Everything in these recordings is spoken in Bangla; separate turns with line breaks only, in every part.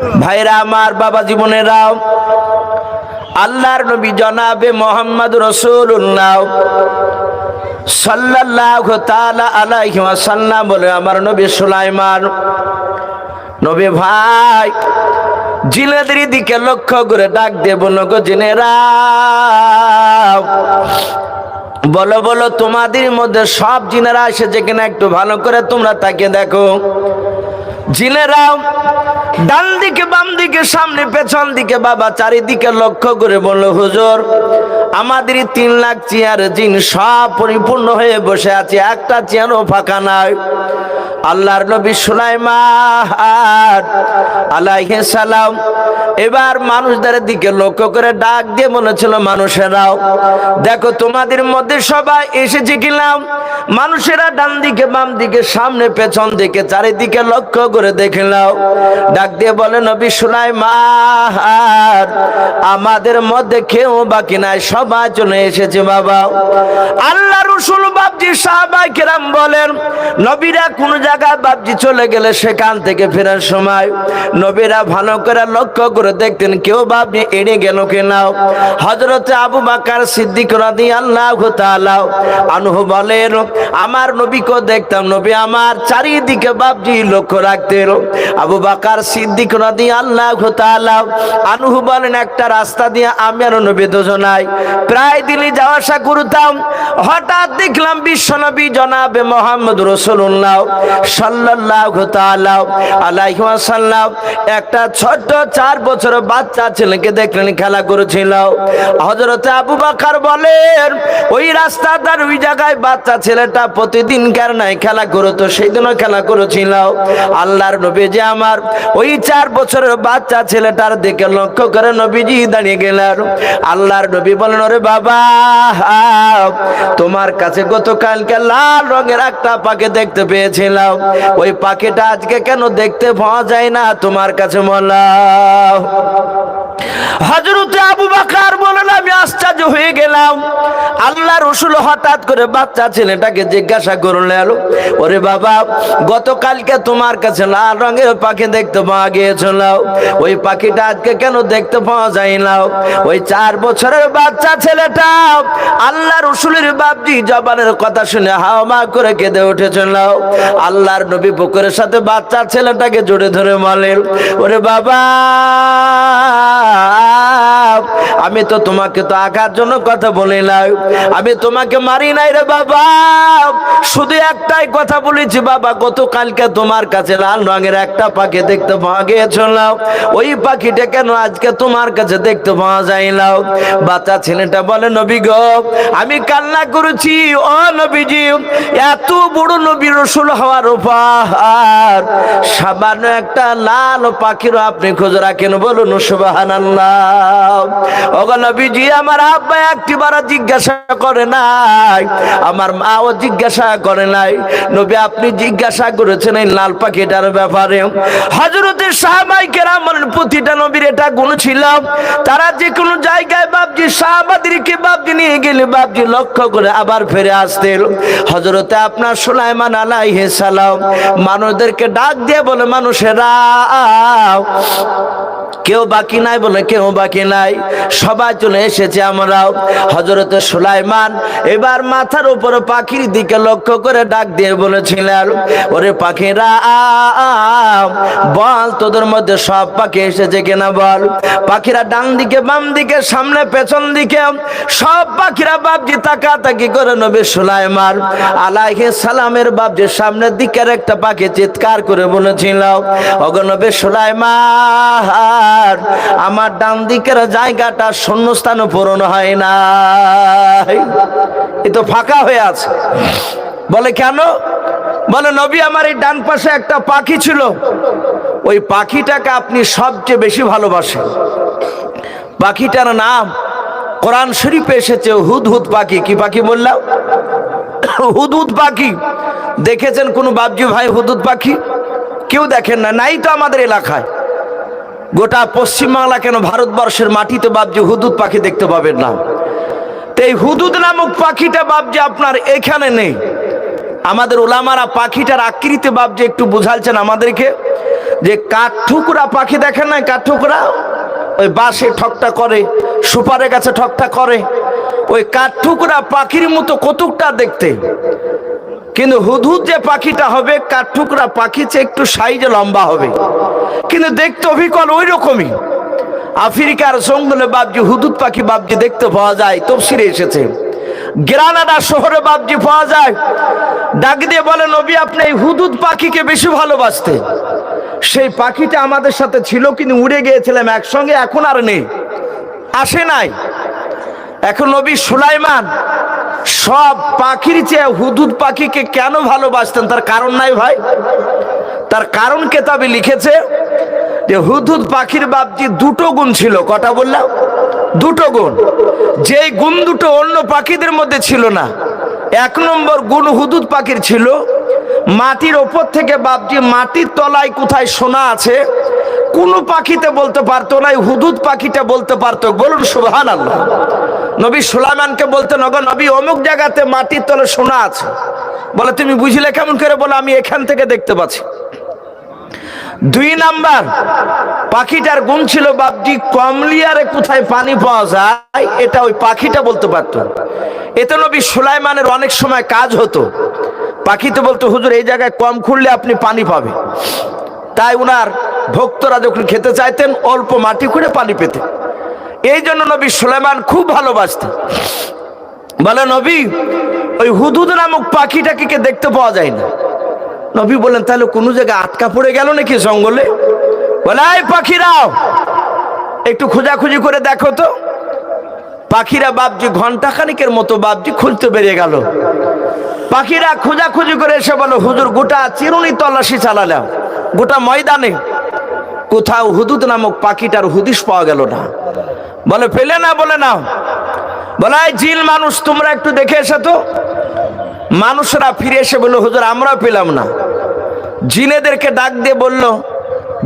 ভাইরা, আমার বাবা জীবনেরাও আল্লাহর নবী জনাবে মোহাম্মদ রসুল্লাহ সাল্লাল্লাহু তাআলা আলাইহি ওয়াসাল্লাম বলে, আমার নবী সুলাইমান, নবী ভাই জিনেদের দিকে লক্ষ্য করে ডাক দেব নগো জিনেরা। বলো বলো, তোমাদের মধ্যে সব জিনেরা এসেছে কিনা একটু ভালো করে তোমরা তাকে দেখো। জিনেরাও ডান দিকে, বাম দিকে, সামনে, পেছন দিকে, বাবা চারিদিকে লক্ষ্য করে বলল, হুজুর আমাদের তিন লাখ চেয়ার জিন সব পরিপূর্ণ হয়ে বসে আছে। একটা চেয়ারও ফাঁকা নাই। আল্লাহর নবী সুলাইমান আলাইহিস সালাম। এবার মানুষদের দিকে লক্ষ্য করে ডাক দিয়ে বলেছিল মানুষেরাও, দেখো তোমাদের মধ্যে সবাই এসেছে কিলাম মানুষেরা ডান দিকে, বাম দিকে, সামনে, পেছন দিকে, চারিদিকে লক্ষ্য করে দেখে নাও। ডাক দিয়ে বলে, নবী সুলাইমান, আমাদের মধ্যে কেউ বাকি নাই, সবাই চলে এসেছে বাবা। আল্লাহ রসুল বাবজি সাহাবাই কেরাম বলেন, নবীরা কোন জায়গায় বাবজি চলে গেলে সেখান থেকে ফেরার সময়। নবীরা ভালো করে লক্ষ্য করে দেখতেন, কেউ বাবজি এড়ে গেল কেনাও হজরতে আবু বাকার সিদ্দিক রাদি আল্লাহ আনহু বলেন, আমার নবীকে দেখতাম, নবী আমার চারিদিকে বাবজি লক্ষ্য রাখতেন। আবু বাকার সিদ্দিক রাদি আল্লাহ আনহু বলেন, একটা রাস্তা দিয়ে আমি আর নবী দুজনাই প্রায় দিনই যাওয়া আসা করতাম। হঠাৎ দেখলাম বিশ্বনবী জনাবে মোহাম্মদ রসুল্লাহ সাল্লাল্লাহু তাআলা আলাইহি ওয়াসাল্লাম একটা ছোট্ট চার বছরের বাচ্চা ছেলেকে দেখলেন, খেলা করেছিল। হযরতে আবু বকর বলেন, ওই রাস্তাটার ওই জায়গায় বাচ্চা ছেলেটা প্রতিদিন কার নাই খেলা করতো সেই দিনও খেলা করেছিল। আল্লাহর নবী যে আমার ওই চার বছরের বাচ্চা ছেলেটার দিকে লক্ষ্য করে নবীজি দাঁড়িয়ে গেলেন। আল্লাহর নবী বলেন, ওরে বাবা তোমার কাছে গতকালকে লাল রঙের একটা পাখি দেখতে পেয়েছিলাম। ওই পাখিটা আজকে কেন দেখতে পাওয়া যায় না তোমার কাছে মোল্লাহ হজরতে আমি আশ্চর্য হয়ে গেলাম। হঠাৎ করে বাচ্চা ছেলেটাকে জিজ্ঞাসা ওরে বাবা, গতকালকে তোমার কাছে লাল রঙের পাখি দেখতে পাওয়া গিয়েছিল। ওই পাখিটা আজকে কেন দেখতে যায় না? ওই চার বছরের বাচ্চা ছেলেটা আল্লাহ রসুলের বাপজি জবানের কথা শুনে করে কেঁদে আল্লাহর নবী সাথে বাচ্চা ছেলেটাকে জড়ে ধরে বলেন, ওরে বাবা, আমি তো তোমাকে তো আঘাত জন্য কথা বলি নাই। আমি তোমাকে মারি নাই রে বাবা। শুধু একটাই কথা বলেছি বাবা, গতকালকে তোমার কাছে লাল রঙের একটা পাখি দেখতে পাওয়া গিয়েছিল ওই পাখিটা কেন আজকে তোমার কাছে দেখতে পাওয়া যায় না বাচ্চা ছেলেটা বলে, নবী গো, আমি কান্না করেছি, ও নবীজি, এত বড় নবী রসুল হওয়ার উপহার। সামান্য একটা লাল পাখিরও আপনি খোঁজ রাখেন, বলুন সুবাহান নবীজি, আমার আব্বা একটিবার জিজ্ঞাসা করে নাই, আমার মাও জিজ্ঞাসা করে নাই। নবী, আপনি জিজ্ঞাসা করেছেন এই লাল পাখিটার ব্যাপারে। হজরতের সাহাবাই কেরামের প্রতিটা নবীর এটা গুণ ছিল। তারা যে কোনো জায়গায় বাপজি, সাহাবাদিরকে বাপজি নিয়ে গেলে বাপজি লক্ষ্য করে আবার ফিরে আসতেন হজরতে আপনার সুলাইমান আলাইহিস সালাম মানুষদেরকে ডাক দিয়ে বলে, মানুষেরা, কেউ বাকি নাই বলে কেউ বাকি নাই। সবাই চলে এসেছে আমরাও। হজরতে সুলাইমান এবার মাথার উপরে পাখির দিকে লক্ষ্য করে ডাক দিয়ে বলেছিলেন, ওরে পাখিরা, বল তোদের মধ্যে সব পাখি এসেছে কিনা বল? পাখিরা ডান দিকে, বাম দিকে, সামনে, পেছন দিকে, সব পাখিরা বাপজি তাকা তাকি করে নবী সুলাইমান আলাইহিস সালামের বাপজির সামনের দিকের একটা পাখি চিৎকার করে বলেছিল অগনবী সুলাইমান, আমার ডান দিকের জায়গাটা শূন্যস্থান পূরণ হয় না এ তো ফাঁকা হয়ে আছে। বলে, কেন? বলে, নবী, আমার এই ডান পাশে একটা পাখি ছিল। ওই পাখিটাকে আপনি সবচেয়ে বেশি ভালোবাসেন। পাখিটার নাম কোরআন শরীফে এসেছে হুদহুদ পাখি। কি পাখি বললাম? হুদহুদ পাখি। দেখেছেন কোন বাবজি ভাই হুদুদ পাখি? কেউ দেখেন না, নাই তো আমাদের এলাকায়। গোটা পশ্চিমবাংলা কেন ভারতবর্ষের মাটিতে বাবজি হুদুদ পাখি দেখতে পাবেন না? তো এই হুদুদ নামক পাখিটা বাবজি আপনার এখানে নেই। আমাদের ওলামারা পাখিটার আকৃতি বাবজি একটু বুঝালছেন আমাদেরকে যে কাঠঠুকরা পাখি দেখেন না কাঠঠুকরা? ওই বাঁশে ঠকটা করে সুপারে গাছে ঠকটা করে, ওই কাঠঠুকরা পাখির মতো কতুকটা দেখতে। কিন্তু হুদহুদ যে পাখিটা হবে কাঠঠুকরা পাখি চেয়ে একটু সাইজে লম্বা হবে। কিন্তু দেখতে অবিকল ওই রকমই আফ্রিকার জঙ্গলে বাবজি হুদুদ পাখি বাবজি দেখতে পাওয়া যায় তফসিরে এসেছে। গ্রানাডা শহরে বাবজি পাওয়া যায়। ডাক দিয়ে বলেন নবী, আপনি এই হুদুদ পাখিকে বেশি ভালোবাসতে সেই পাখিটা আমাদের সাথে ছিল, কিন্তু উড়ে গিয়েছিলাম একসঙ্গে, এখন আর নেই। আসে নাই। এখন নবী সুলাইমান সব পাখির চেয়ে হুদুদ পাখিকে কেন ভালোবাসতেন? তার কারণ নাই ভাই। তার কারণ কেতাবে লিখেছে যে, হুদুদ পাখির বাপজি দুটো গুণ ছিল। কটা বললাম? দুটো গুণ। যেই গুণ দুটো অন্য পাখিদের মধ্যে ছিল না, এক নম্বর গুণ হুদুদ পাখির ছিল মাটির ওপর থেকে বাপজি মাটির তলায় কোথায় সোনা আছে, কোন পাখিতে বলতে পারতো না হুদুদ পাখিটা বলতে পারতো। বলুন সুবহান আল্লাহ নবী সুলাইমানকে বলতে নগর নবী, অমুক জায়গাতে মাটির তলে সোনা আছে। বলে, তুমি বুঝলে কেমন করে? বলে, আমি এখান থেকে দেখতে পাচ্ছি। দুই নাম্বার, পাখিটার গুণ ছিল বাপজি কমলিয়ারে কোথায় পানি পাওয়া যায়, এটা ওই পাখিটা বলতে পারতো। এতে নবী সুলাইমানের অনেক সময় কাজ হতো। পাখিতে বলতো, হুজুর, এই জায়গায় কম খুঁড়লে আপনি পানি পাবে তাই উনার ভক্তরা যখন খেতে চাইতেন, অল্প মাটি খুঁড়ে পানি পেতেন। এই জন্য নবী সুলাইমান খুব ভালোবাসতেন। বলে, নবী, ওই হুদুদ নামক পাখিটাকে কে দেখতে পাওয়া যায় না? নবী বলেন তাহলে কোনো জায়গায় আটকা পড়ে গেল নাকি জঙ্গলে? বলে পাখিরাও, একটু খোঁজাখুঁজি করে দেখো তো। পাখিরা বাপজি ঘণ্টা খানিকের মতো বাপজি খুঁজতে বেরিয়ে গেল। পাখিরা খোঁজাখুঁজি করে এসে বলো, হুজুর, গোটা চিরুনি তল্লাশি চালালাম। গোটা ময়দানে কোথাও হুদুদ নামক পাখিটার হুদিস পাওয়া গেল না। বলে, পেলে না, বলে না বলে জিল মানুষ, তোমরা একটু দেখে এসে তো। মানুষরা ফিরে এসে বলল হুজুর, আমরাও পেলাম না। জিনেদেরকে ডাক দিয়ে বলল,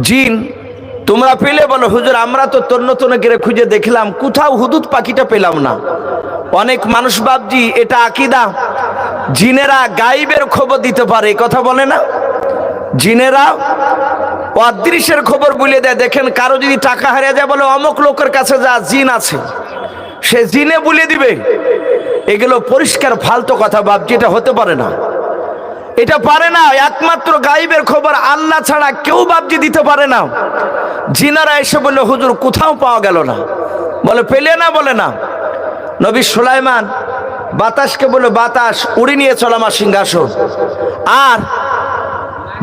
জিন তোমরা পেলে বলো, হুজুর, আমরা তো তন্ন তন্ন করে খুঁজে দেখলাম, কোথাও হুদুদ পাখিটা পেলাম না। অনেক মানুষ বাবজি এটা আকিদা। জিনেরা গাইবের খবর দিতে পারে কথা বলে না? জিনেরা অদৃশ্যের খবর বলে দেয়। দেখেন, কারও যদি টাকা হারিয়ে যায়, বলে অমুক লোকের কাছে যা জিন আছে, সে জিনে বলে দিবে। এগুলো পরিষ্কার, ফালতু কথা বাবজি এটা হতে পারে না। এটা পারে না, একমাত্র গাইবের খবর আল্লাহ ছাড়া কেউ বাবজি দিতে পারে না। জিনারা এসে বলল, হুজুর, কোথাও পাওয়া গেল না। বলে, পেলে না? বলে, না। নবী সুলাইমান বাতাসকে বলে বাতাস, উড়ে নিয়ে চল আমার সিংহাসন। আর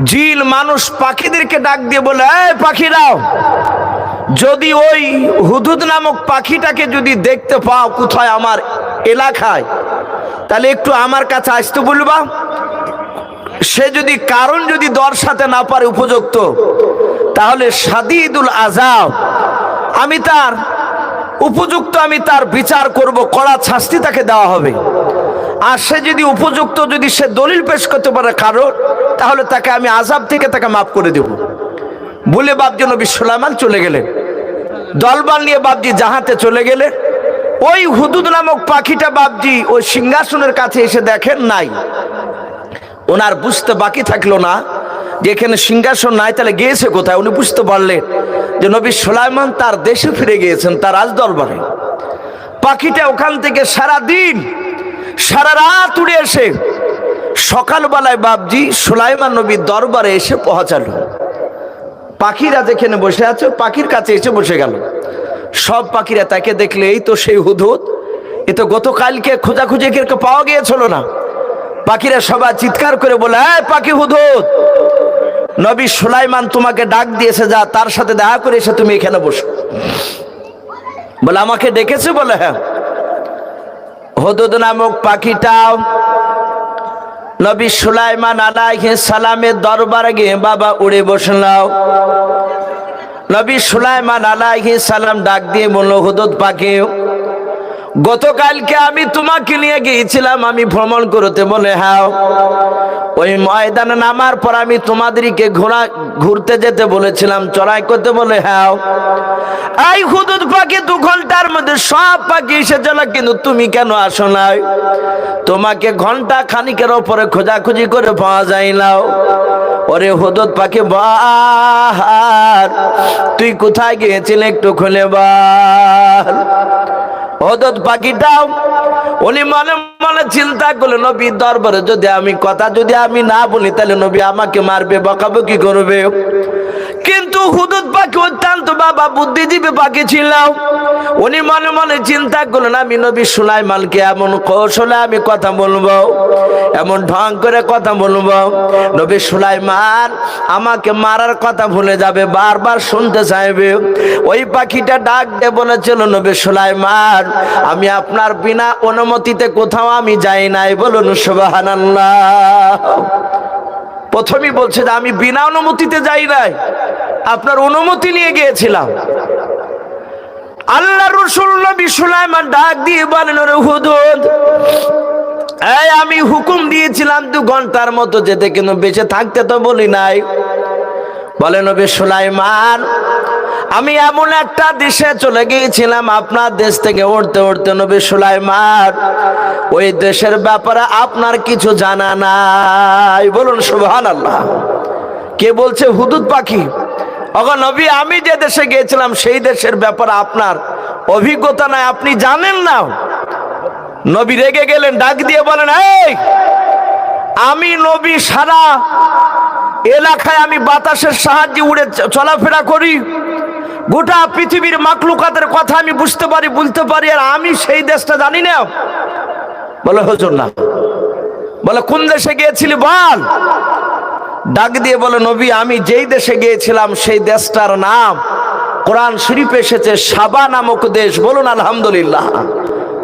জিল মানুষ পাখিদেরকে ডাক দিয়ে বলে এই পাখিরাও, যদি ওই হুদুদ নামক পাখিটাকে যদি দেখতে পাও কোথায় আমার এলাকায়, তাহলে একটু আমার কাছে আসতে বলবা। সে যদি কারণ যদি দর্শাতে না পারে উপযুক্ত, তাহলে সাদিদুল আজাব আমি তার, উপযুক্ত আমি তার বিচার করব, কড়া শাস্তি তাকে দেওয়া হবে। আর সে যদি উপযুক্ত, যদি সে দলিল পেশ করতে পারে কারণ তাহলে তাকে আমি আজাব থেকে তাকে মাফ করে দেব। বলে বাবজি নবী সুলাইমান চলে গেলেন। দলবাল নিয়ে বাবজি জাহাতে চলে গেলেন। ওই হুদুদ নামক পাখিটা বাবজি ওই সিংহাসনের কাছে এসে দেখেন নাই। ওনার বুঝতে বাকি থাকল না যে এখানে সিংহাসন নাই, তাহলে গিয়েছে কোথায়? উনি বুঝতে পারলেন যে নবী সুলাইমান তার দেশে ফিরে গিয়েছেন, তার রাজ দরবারে পাখিটা ওখান থেকে সারা দিন সারা রাত উড়ে এসে সকালবেলায় বাবজি সুলাইমান নবীর দরবারে এসে পৌঁছালো। পাখিরা যেখানে বসে আছে, পাখির কাছে এসে বসে গেল। সব পাখিরা তাকে দেখলে, এই তো সেই হুদুদ এ তো গতকালকে খোঁজাখুঁজি পাওয়া গিয়েছিল না। পাখিরা সবাই চিৎকার করে বলে পাখি হুদুদ, নবী সুলাইমান তোমাকে ডাক দিয়েছে, যা, তার সাথে দেখা করে এসে তুমি এখানে বসো। বলে, আমাকে ডেকেছে? বলে হ্যাঁ। হুদুদ নামক পাখিটাও নবী সুলাইমান আলাইহি সালামের দরবারে গিয়ে, বাবা, উড়ে বসলাও নবী সুলাইমান আলাইহি সালাম ডাক দিয়ে বলল, হুদুদ পাখি গতকালকে আমি তোমাকে নিয়ে গিয়েছিলাম, আমি ভ্রমণ করতে। বলে হ্যাঁ ওই ময়দানে নামার পর আমি তোমাদেরকে ঘোরা, ঘুরতে যেতে বলেছিলাম। চড়াই করতে বলে হ্যাঁ এই হুদুদ পাখি, দু ঘণ্টার মধ্যে সব পাখি এসে চলো, কিন্তু তুমি কেন আসো নাই? তোমাকে ঘণ্টা খানিকের ওপরে খোঁজাখুঁজি করে পাওয়া যায় নাও ওরে হদত পাখি, বাহার, তুই কোথায় গিয়েছিলে একটু খুলে বার উনি মনে মনে দরবারে যদি আমি কথা যদি আমি না বলি, তাহলে নবী আমাকে মারবে, বকাবকি করবে? কিন্তু হুদুদ পাখি অত্যন্ত বাবা বুদ্ধিজীবী পাখি ছিল উনি মনে মনে চিন্তা করলেন, আমি নবী সুলাইমানকে এমন কৌশলে আমি কথা বলব, এমন ঢং করে কথা বলব। নবী সুলাইমান আমাকে মারার কথা ভুলে যাবে, বারবার শুনতে চাইবে। ওই পাখিটা ডাক দিয়ে বলেছিল, নবী সুলাই সুলাইমান, আমি আপনার বিনা অনুমতিতে কোথাও আমি যাই নাই, বলুন সুবহানাল্লাহ। প্রথমেই বলছে যে, আমি বিনা অনুমতিতে যাই নাই। আপনার অনুমতি নিয়ে গিয়েছিলাম। আল্লাহ রসুল নবী সুলাইমান ডাক দিয়ে বলেন হুদুদ, এই আমি হুকুম দিয়েছিলাম দু ঘণ্টার মতো, যেতে কিন্তু বেঁচে থাকতে তো বলি নাই। বলেন নবী সুলাইমান আমি এমন একটা দেশে চলে গিয়েছিলাম, আপনার দেশ থেকে উঠতে উঠতে নবী সুলাইমান, ওই দেশের ব্যাপারে আপনার কিছু জানা নাই। বলুন সুবহান আল্লাহ কে বলছে? হুদুদ পাখি। অগ নবী, আমি যে দেশে গিয়েছিলাম, সেই দেশের ব্যাপারে আপনার অভিজ্ঞতা নাই, আপনি জানেন না। নবী রেগে গেলেন, ডাক দিয়ে বলেন, এই, আমি নবী সারা এলাকায় আমি বাতাসের সাহায্যে উড়ে চলাফেরা করি। গোটা পৃথিবীর মাকলুকাতের কথা আমি বুঝতে পারি বুঝতে পারি, আর আমি সেই দেশটা জানি না। বলে, হজুর, না। বলে, কোন দেশে গিয়েছিলি বল? ডাক দিয়ে বলে, নবী, আমি যেই দেশে গিয়েছিলাম, সেই দেশটার নাম কোরআন শরীফ এসেছে, সাবা নামক দেশ। বলুন, আলহামদুলিল্লাহ।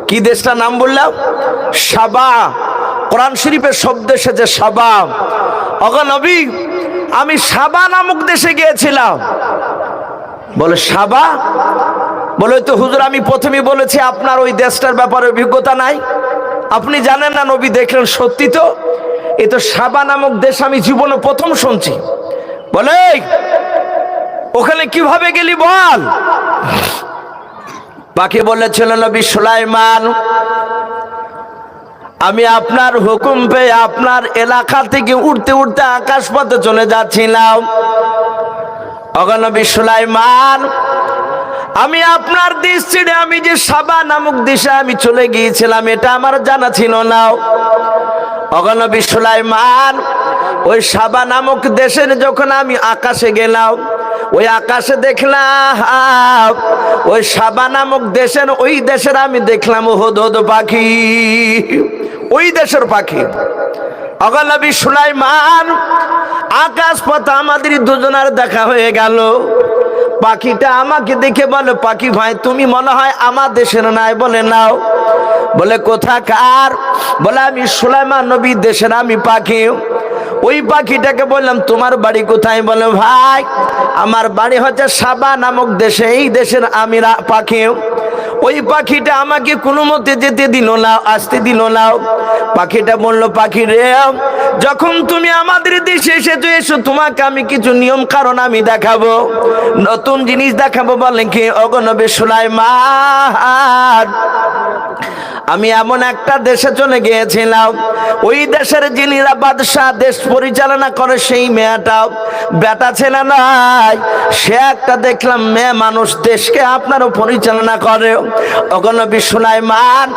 কি দেশটার নাম বললাম? সাবা। কোরআন শরীফের শব্দ এসেছে, সাবা। অগ নবী, আমি সাবা নামক দেশে গিয়েছিলাম। বলে, সাবা? বলে তো হুজুর, আমি প্রথমেই বলেছি আপনার ওই দেশটার ব্যাপারে অভিজ্ঞতা নাই। আপনি জানেন না, নবী দেখলেন সত্যি তো? এ তো সাবা নামক দেশ আমি জীবনে প্রথম শুনছি। বলে ওখানে কীভাবে গেলি বল? পাখি বলেছিল, নবী সুলাইমান, আমি আপনার হুকুম পেয়ে আপনার এলাকা থেকে উঠতে উঠতে আকাশ পথে চলে যাচ্ছিলাম। অগনবী সুলাইমান, আমি আপনার ছেড়ে আমি যে সাবা নামক দেশে আমি চলে গিয়েছিলাম, এটা আমার জানা ছিল না। অগনবী সুলাইমান, ওই সাবা নামক দেশের যখন আমি আকাশে গেলাম, ওই আকাশে দেখলাম, ওই সাবা নামক দেশের, ওই দেশের আমি দেখলাম হদ পাখি। ওই দেশের পাখি। অগনবী সুলাইমান আকাশ পথ আমাদের দুজনের দেখা হয়ে গেল। পাখিটা আমাকে দেখে বলে, পাখি ভাই, তুমি মনে হয় আমার দেশের নাই বলে নাও। বলে কোথাকার বলে, আমি সুলাইমান নবী দেশের আমি পাখি। ওই পাখিটাকে বললাম, তোমার বাড়ি কোথায়? বলে, ভাই, আমার বাড়ি হচ্ছে সাবা নামক দেশে, এই দেশের আমি পাখি। ওই পাখিটা আমাকে কোনো মতে যেতে দিল না, আসতে দিল না। পাখিটা বলল, পাখি রে, যখন তুমি আমাদের দেশে এসেছ, এসো, তোমাকে আমি কিছু নিয়ম কারণ আমি দেখাবো। নতুন জিনিস দেখাবো বলেন কি? অগণবে অগনবে সুলাইমান। আমি এমন একটা দেশে চলে গিয়েছিলাম। ওই দেশের যিনিরা বাদশাহ দেশ পরিচালনা করে সেই মেয়েটা। বেটা ছেলে নাই, সে একটা দেখলাম মেয়ে মানুষ দেশকে আপনারও পরিচালনা করে। অগনবী সুলাইমান,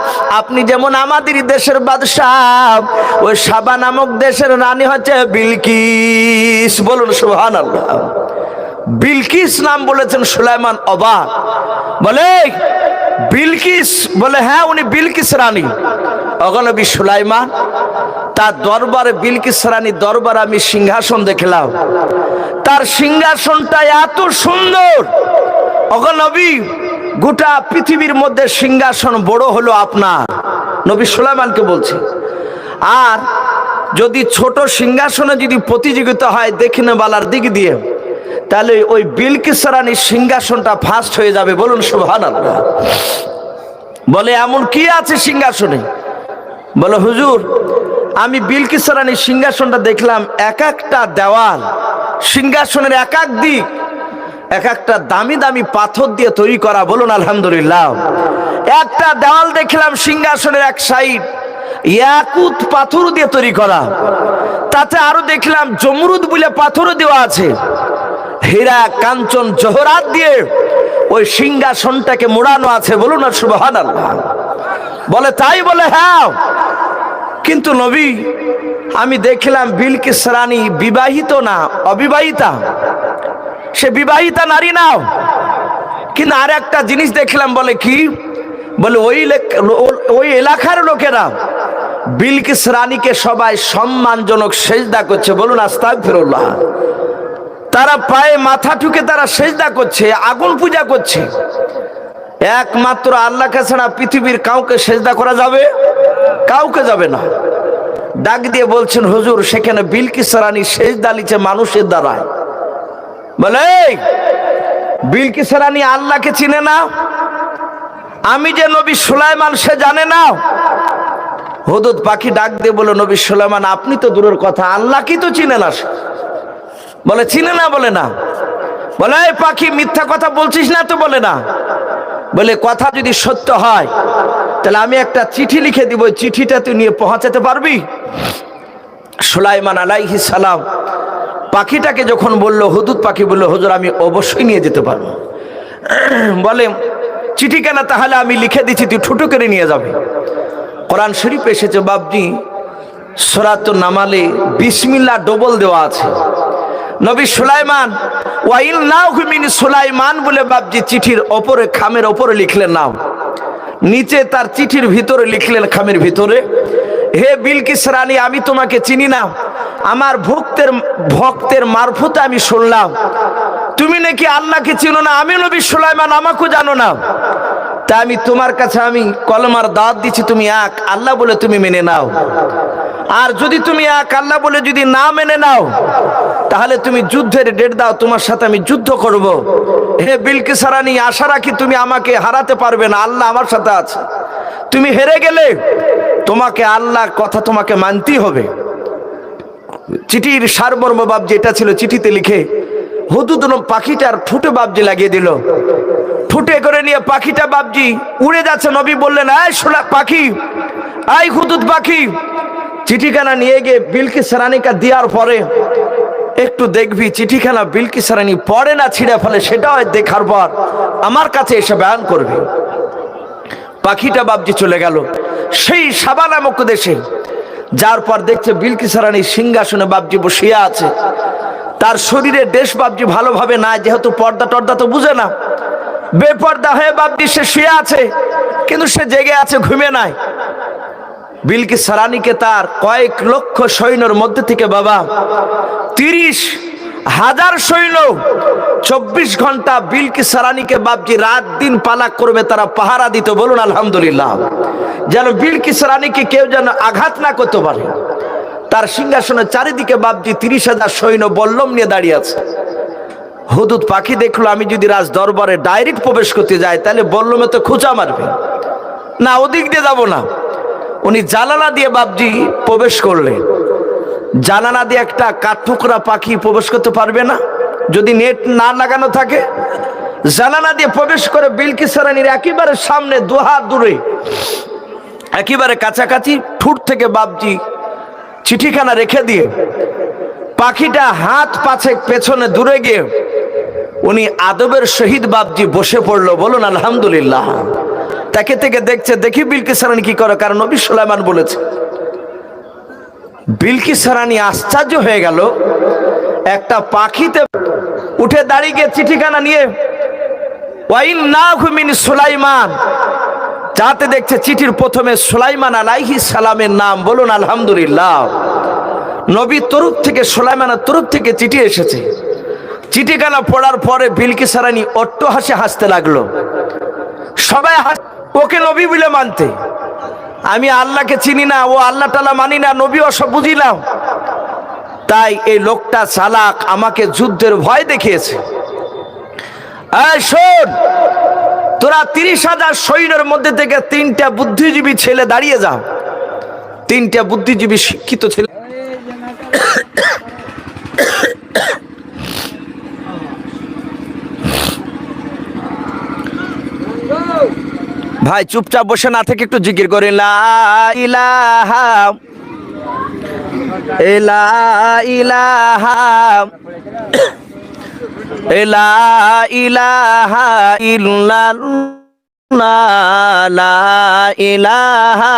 আপনি যেমন আমাদের দেশের বাদশাহ, ওই সাবা নামক দেশের রানী হচ্ছে বিলকিস। বলুন সুহান বিলকিস নাম বলেছেন সুলাইমান অবাক। বলে বিলকিস বলে হ্যাঁ উনি বিলকিস রানী। অগনবী সুলাইমান, তার দরবারে বিলকিস রানী দরবার আমি সিংহাসন দেখলাম। তার সিংহাসনটা এত সুন্দর। অগনবী গোটা পৃথিবীর মধ্যে সিংহাসন বড় হলো আপনার, নবী সুলাইমানকে বলছি। আর যদি ছোট সিংহাসনে যদি প্রতিযোগিতা হয় দেখিনে বালার দিক দিয়ে। তাহলে ওই বিলকিস রানীর সিংহাসনটা ফার্স্ট হয়ে যাবে, বলুন সুবহান বলে, এমন কি আছে সিংহাসনে? বলে, হুজুর, আমি বিলকিস রানীর সিংহাসনটা দেখলাম, এক একটা দেওয়াল সিংহাসনের এক এক দিক, এক একটা দামি দামি পাথর দিয়ে তৈরি করা, বলুন আলহামদুলিল্লাহ। একটা দেওয়াল দেখলাম সিংহাসনের এক সাইড, ইয়াকুত পাথর দিয়ে তৈরি করা। তাতে আরও দেখলাম জমরুদ বলে পাথরও দেওয়া আছে। হীরা, কাঞ্চন, জহরাত দিয়ে ওই সিংহাসনটাকে মোড়ানো আছে বলুন না সুবহান বলে, তাই বলে হ্যাঁ। কিন্তু নবী, আমি দেখলাম বিলকিস রানী বিবাহিত না, অবিবাহিতা। সে বিবাহিতা নারী নাও কিন্তু আর একটা জিনিস দেখলাম, বলে কি? বলে, ওই ওই এলাকার লোকেরা বিলকিস রানীকে সবাই সম্মানজনক সেজদা করছে। বলুন আস্তাক ফিরুল্লাহ তারা পায়ে মাথা ঠুকে তারা সেজদা করছে আগুন পূজা করছে। একমাত্র আল্লাহকে ছাড়া পৃথিবীর কাউকে সেজদা করা যাবে? কাউকে যাবে না। ডাক দিয়ে বলছেন হুজুর সেখানে বিলকিস রানী সেজদা লিছে মানুষের দ্বারায়। বলে "এই, বিলকিস রানী আল্লাহকে চিনে না? আমি যে নবী সুলাইমান সে জানে না? হদুদ পাখি ডাক দিয়ে বলে নবী সুলাইমান আপনি তো দূরের কথা আল্লাহ কি তো চিনে না সে?" বলে, চিনে না বলে না। বলে, এই পাখি, মিথ্যা কথা বলছিস না তো? বলে, না। বলে, কথা যদি সত্য হয়, তাহলে আমি একটা চিঠি লিখে দিব। চিঠিটা তুই নিয়ে পৌঁছাতে পারবি? সুলাইমান আলাইহি সালাম পাখিটাকে যখন বলল, হুদুদ পাখি বলল, হুজুর, আমি অবশ্যই নিয়ে যেতে পারব। বলে, চিঠি কেন, তাহলে আমি লিখে দিচ্ছি, তুই ঠুটু করে নিয়ে যাবে। কোরআন শরীফ এসেছে বাবজি সরাত নামালে বিসমিল্লা ডবল দেওয়া আছে। নবী সুলাইমান, ওয়াইল নাও মিন সুলাইমান বলে বাবজি চিঠির ওপরে, খামের ওপরে লিখলেন নাও। নিচে তার চিঠির ভিতরে লিখলেন খামের ভিতরে, হে বিলকিস রানী, আমি তোমাকে চিনি না। আমার ভক্তের ভক্তের মারফতে আমি শুনলাম। তুমি নাকি আল্লাহকে চিনো না? আমি নবী সুলাইমান আমাকেও জানো না। তা আমি তোমার কাছে আমি কলমার দাঁত দিচ্ছি, তুমি এক, আল্লাহ বলে তুমি মেনে নাও। আর যদি তুমি এক, আল্লাহ বলে যদি না মেনে নাও তাহলে তুমি যুদ্ধের ডেট দাও, তোমার সাথে আমি যুদ্ধ করব। হে বিলকে রানী আশা রাখি তুমি আমাকে হারাতে পারবে না, আল্লাহ আমার সাথে আছে। তুমি হেরে গেলে তোমাকে আল্লাহর কথা তোমাকে মানতেই হবে। চিঠির সারমর্ম বাপ যেটা ছিল চিঠিতে লিখে, হুদুদ পাখিটার ঠুটে বাবজি লাগিয়ে দিল। ঠুটে করে নিয়ে পাখিটা বাবজি উড়ে যাচ্ছে, নবী বললেন আয় শোনা পাখি আয় হুদুদ পাখি। চিঠিখানা নিয়ে গিয়ে বিলকিস রানীকা দেওয়ার পরে একটু দেখবি, চিঠিখানা বিলকিস রানী পড়ে না ছিঁড়ে ফেলে, সেটাও দেখার পর আমার কাছে এসে বয়ান করবে। পাখিটা বাবজি চলে গেল। সেই সাবা নামক দেশে, যার পর দেখছে বিলকিস রানী সিংহাসনে বাবজি বসিয়া আছে। তার শরীরে দেশ বাবজি ভালোভাবে না যেহেতু পর্দা টর্দা তো বুঝে না। বেপর্দা হয়ে বাবজি সে শুয়ে আছে, কিন্তু সে জেগে আছে ঘুমে নাই। বিলকিস সারানিকে তার কয়েক লক্ষ সৈন্যর মধ্যে থেকে বাবা তিরিশ হাজার সৈন্য চব্বিশ ঘণ্টা বিলকি সারানিকে বাবজি রাত দিন পালা করবে, তারা পাহারা দিত। বলুন, আলহামদুলিল্লাহ। যেন বিলকি রানীকে কেউ যেন আঘাত না করতে পারে। তার সিংহাসনের চারিদিকে বাবজি তিরিশ হাজার সৈন্য বল্লম নিয়ে দাঁড়িয়ে আছে। হুদুদ পাখি দেখল, আমি যদি রাজ দরবারে ডাইরেক্ট প্রবেশ করতে যাই, তাহলে বল্লমে তো খুঁচা মারবে। না, ওদিক দিয়ে যাব না। উনি জানালা দিয়ে বাবজি প্রবেশ করলেন জানালা দিয়ে একটা কাঠঠুকরা পাখি প্রবেশ করতে পারবে না। যদি নেট না লাগানো থাকে, জানালা দিয়ে প্রবেশ করে বিলকিস রানীর একেবারে সামনে দুহাত দূরে, একেবারে কাছাকাছি ঠুট থেকে বাবজি চিঠিখানা রেখে দিয়ে পাখিটা হাত পাছে পেছনে দূরে গিয়ে উনি আদবের শহীদ বাবজি বসে পড়ল। বলুন, আলহামদুলিল্লাহ। তাকে থেকে দেখছে, দেখি বিলকিস রানী কি করে, কারণ নবী সুলাইমান বলেছে। বিলকিস রানী আশ্চর্য হয়ে গেল, একটা পাখিতে উঠে দাঁড়িয়ে গিয়ে চিঠিখানা নিয়ে ওয়াইন না ঘুমিন সুলাইমান। যাতে দেখছে চিঠির প্রথমে সুলাইমান আলাইহি সালামের নাম, বলুন আলহামদুলিল্লাহ। নবী তরফ থেকে, সুলাইমানের তরফ থেকে চিঠি এসেছে। চিঠিখানা পড়ার পরে বিলকিস রানী অট্ট হাসে হাসতে লাগল। সবাই ওকে নবী বলে মানতে। আমি আল্লাহকে চিনি না, ও আল্লাহ তালা মানি না, নবী অসব বুঝিলাম। তাই এই লোকটা চালাক আমাকে যুদ্ধের ভয় দেখিয়েছে। শোন, তোরা তিরিশ হাজার সৈন্যের মধ্যে থেকে তিনটা বুদ্ধিজীবী ছেলে দাঁড়িয়ে যাও। তিনটা বুদ্ধিজীবী শিক্ষিত ছেলে ভাই, চুপচাপ বসে না থেকে একটু জিকির করে ইলাহা এলা ইলাহা এলা ইলাহা ইল্লাল্লাহ, লা ইলাহা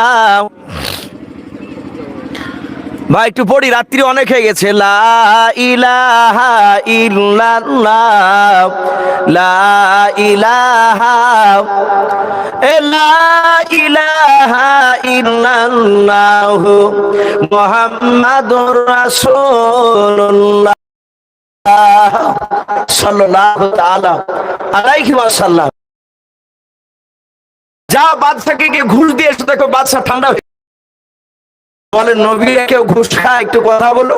ভাই, একটু পড়ি, রাত্রি অনেক হয়ে গেছে। লা ইলাহা ইল্লাল্লাহ, লা এ লা ইলাহা যা বাদশাকে ঘুষ দিয়ে দেখো বাদশা ঠান্ডা বলে, নবীরা কেউ ঘুষ খায়? একটু কথা বলো।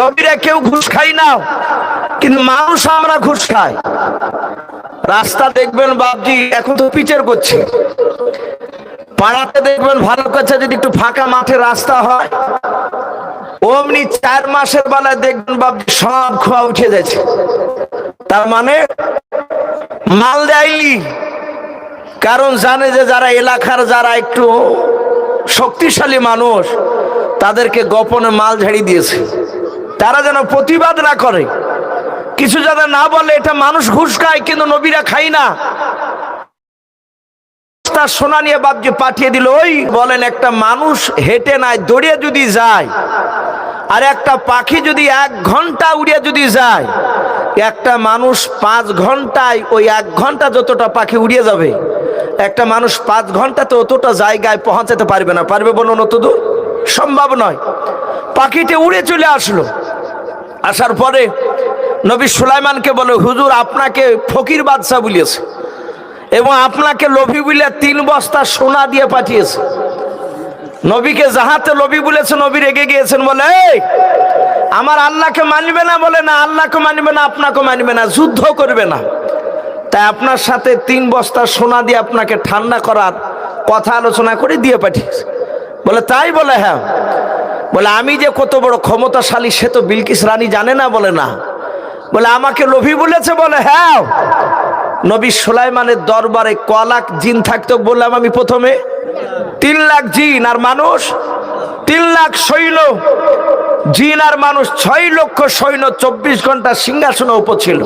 নবীরা কেউ ঘুষ খাই না, কিন্তু মানুষ আমরা ঘুষ খাই। রাস্তা দেখবেন বাবজি এখন তো পিচের করছে। পাড়াতে দেখবেন ভালো কাছে যদি একটু ফাঁকা মাঠে রাস্তা হয়। অমনি চার মাসের বেলায় দেখবেন বাবজি সব খোয়া উঠে যাচ্ছে তার মানে মাল দেয়নি। কারণ জানে যে যারা এলাকার যারা একটু শক্তিশালী মানুষ তাদেরকে গোপনে মাল ঝাড়ি দিয়েছে। তারা যেন প্রতিবাদ না করে। কিছু যারা না বলে, এটা মানুষ ঘুষ খায়, কিন্তু নবীরা খাই না। সোনা নিয়ে বাপজি পাঠিয়ে দিল, ওই বলেন, একটা মানুষ হেঁটে নাই, দৌড়িয়ে যদি যায়, আর একটা পাখি যদি এক ঘণ্টা উড়িয়ে যদি যায়, একটা মানুষ পাঁচ ঘন্টায় ওই এক ঘণ্টা যতটা পাখি উড়িয়ে যাবে একটা মানুষ পাঁচ ঘন্টাতে অতটা জায়গায় পৌঁছাতে পারবে না। পারবে বলুন অত দূর? সম্ভব নয়। পাখিটি উড়ে চলে আসলো। আসার পরে নবী সুলাইমানকে বলে হুজুর আপনাকে ফকির বাদশাহ বলিয়েছে এবং আপনাকে লোভী বলে তিন বস্তা সোনা দিয়ে পাঠিয়েছে। নবীকে যাহাতে লোভী বলেছে নবী রেগে গিয়েছেন বলে "এই, আমার আল্লাহকে মানবে না বলে না আল্লাহকে মানবে না আপনাকে মানবে না যুদ্ধ করবে না। তাই আপনার সাথে তিন বস্তা সোনা দিয়ে আপনাকে ঠান্ডা করার কথা আলোচনা করে দিয়ে পাঠিয়েছে। বলে, তাই বলে হ্যাঁ। বলে, আমি যে কত বড় ক্ষমতাশালী, সে তো বিলকিস রানী জানে না, বলে না। বলে, আমাকে লোভী বলেছে, বলে হ্যাঁ। নবী সুলাইমানের দরবারে ক লাখ জিন থাকতো বললাম আমি প্রথমে। তিন লাখ জিন আর মানুষ, তিন লাখ সৈন্য। জিন আর মানুষ, ছয় লক্ষ সৈন্য, চব্বিশ ঘণ্টা সিংহাসনে উপ ছিল।